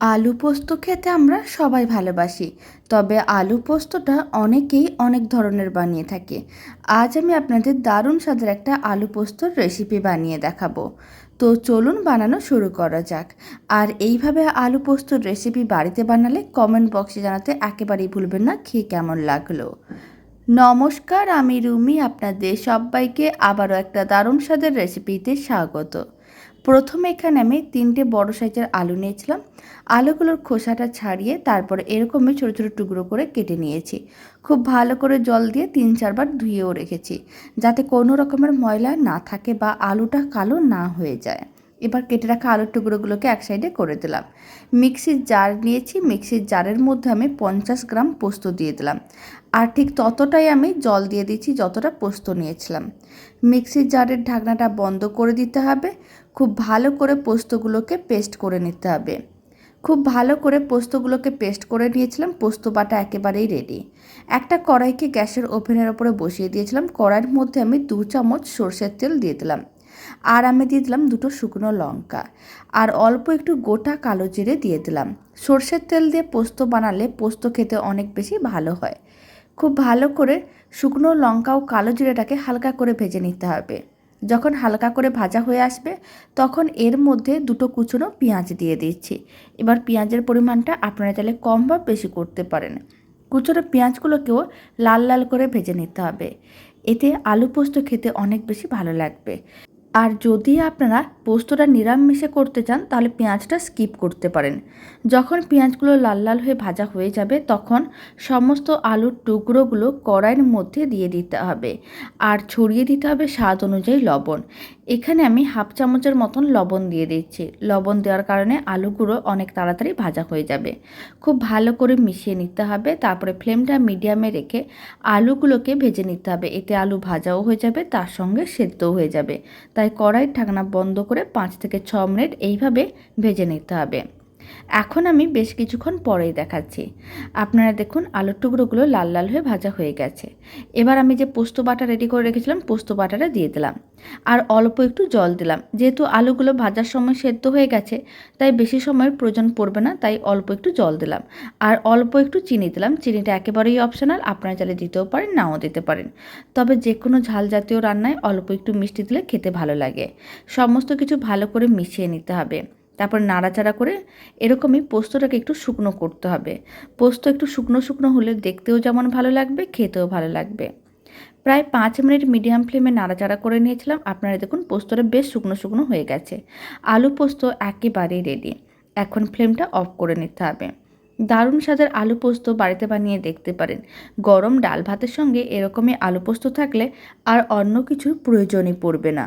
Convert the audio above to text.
আলু পোস্ত খেতে আমরা সবাই ভালোবাসি, তবে আলু পোস্তটা অনেকেই অনেক ধরনের বানিয়ে থাকে। আজ আমি আপনাদের দারুণ স্বাদের একটা আলু পোস্তর রেসিপি বানিয়ে দেখাবো। তো চলুন বানানো শুরু করা যাক। আর এইভাবে আলু পোস্তর রেসিপি বাড়িতে বানালে কমেন্ট বক্সে জানাতে একেবারেই ভুলবেন না, খেয়ে কেমন লাগল? নমস্কার, আমি রুমি, আপনাদের সবাইকে আবারও একটা দারুণ স্বাদের রেসিপিতে স্বাগত। প্রথমে এখানে আমি তিনটে বড় সাইজের আলু নিয়েছিলাম। আলুগুলোর খোসাটা ছাড়িয়ে তারপরে এরকমই ছোট ছোটো টুকরো করে কেটে নিয়েছি। খুব ভালো করে জল দিয়ে তিন চারবার ধুয়েও রেখেছি, যাতে কোনো রকমের ময়লা না থাকে বা আলুটা কালো না হয়ে যায়। এবার কেটে রাখা আলুর টুকরোগুলোকে এক সাইডে করে দিলাম। মিক্সির জার নিয়েছি, মিক্সির জারের মধ্যে আমি পঞ্চাশ গ্রাম পোস্ত দিয়ে দিলাম। আর ঠিক ততটাই আমি জল দিয়ে দিচ্ছি যতটা পোস্ত নিয়েছিলাম। মিক্সির জারের ঢাকনাটা বন্ধ করে দিতে হবে, খুব ভালো করে পোস্তগুলোকে পেস্ট করে নিতে হবে। খুব ভালো করে পোস্তগুলোকে পেস্ট করে নিয়েছিলাম, পোস্ত বাটা একেবারেই রেডি একটা কড়াইকে গ্যাসের ওভেনের ওপরে বসিয়ে দিয়েছিলাম, কড়াইয়ের মধ্যে আমি দু চামচ সর্ষের তেল দিয়ে দিলাম। আর আমি দিয়ে দিলাম দুটো শুকনো লঙ্কা। আর অল্প একটু গোটা কালো জিরে দিয়ে দিলাম। সর্ষের তেল দিয়ে পোস্ত বানালে পোস্ত খেতে অনেক বেশি ভালো হয়। খুব ভালো করে শুকনো লঙ্কা ও কালো জিরেটাকে হালকা করে ভেজে নিতে হবে। যখন হালকা করে ভাজা হয়ে আসবে, তখন এর মধ্যে দুটো কুচনো পেঁয়াজ দিয়ে দিচ্ছি। এবার পেঁয়াজের পরিমাণটা আপনারা চাইলে কম বা বেশি করতে পারেন। কুচনো পেঁয়াজগুলোকেও লাল লাল করে ভেজে নিতে হবে। এতে আলু পোস্ত খেতে অনেক বেশি ভালো লাগবে। আর যদি আপনারা পোস্তটা নিরামিষে করতে চান, তাহলে পেঁয়াজটা স্কিপ করতে পারেন। যখন পেঁয়াজগুলো লাল লাল হয়ে ভাজা হয়ে যাবে, তখন সমস্ত আলুর টুকরোগুলো কড়াইয়ের মধ্যে দিয়ে দিতে হবে। আর ছড়িয়ে দিতে হবে স্বাদ অনুযায়ী লবণ। এখানে আমি হাফ চামচের মতন লবণ দিয়ে দিচ্ছি। লবণ দেওয়ার কারণে আলুগুলো অনেক তাড়াতাড়ি ভাজা হয়ে যাবে। খুব ভালো করে মিশিয়ে নিতে হবে, তারপরে ফ্লেমটা মিডিয়ামে রেখে আলুগুলোকে ভেজে নিতে হবে। এতে আলু ভাজাও হয়ে যাবে, তার সঙ্গে সেদ্ধও হয়ে যাবে। তাই কড়াই ঢাকনা বন্ধ করে পাঁচ থেকে ছ মিনিট এইভাবে ভেজে নিতে হবে। এখন আমি বেশ কিছুক্ষণ পরেই দেখাচ্ছি। আপনারা দেখুন, আলুর টুকরোগুলো লাল লাল হয়ে ভাজা হয়ে গেছে। এবার আমি যে পোস্ত বাটা রেডি করে রেখেছিলাম, পোস্ত বাটাটা দিয়ে দিলাম। আর অল্প একটু জল দিলাম। যেহেতু আলুগুলো ভাজার সময় সেদ্ধ হয়ে গেছে, তাই বেশি সময়ের প্রয়োজন পড়বে না, তাই অল্প একটু জল দিলাম। আর অল্প একটু চিনি দিলাম। চিনিটা একেবারেই অপশনাল আপনারা চাইলে দিতেও পারেন, নাও দিতে পারেন। তবে যে কোনো ঝাল জাতীয় রান্নায় অল্প একটু মিষ্টি দিলে খেতে ভালো লাগে। সমস্ত কিছু ভালো করে মিশিয়ে নিতে হবে। তারপর নাড়াচাড়া করে এরকমই পোস্তটাকে একটু শুকনো করতে হবে। পোস্ত একটু শুকনো শুকনো হলে দেখতেও যেমন ভালো লাগবে, খেতেও ভালো লাগবে। প্রায় পাঁচ মিনিট মিডিয়াম ফ্লেমে নাড়াচাড়া করে নিয়েছিলাম। আপনারা দেখুন পোস্তটা বেশ শুকনো শুকনো হয়ে গেছে। আলু পোস্ত একেবারেই রেডি এখন ফ্লেমটা অফ করে নিতে হবে। দারুণ স্বাদের আলু পোস্ত বাড়িতে বানিয়ে দেখতে পারেন। গরম ডাল ভাতের সঙ্গে এরকমই আলু পোস্ত থাকলে আর অন্য কিছুর প্রয়োজনই পড়বে না।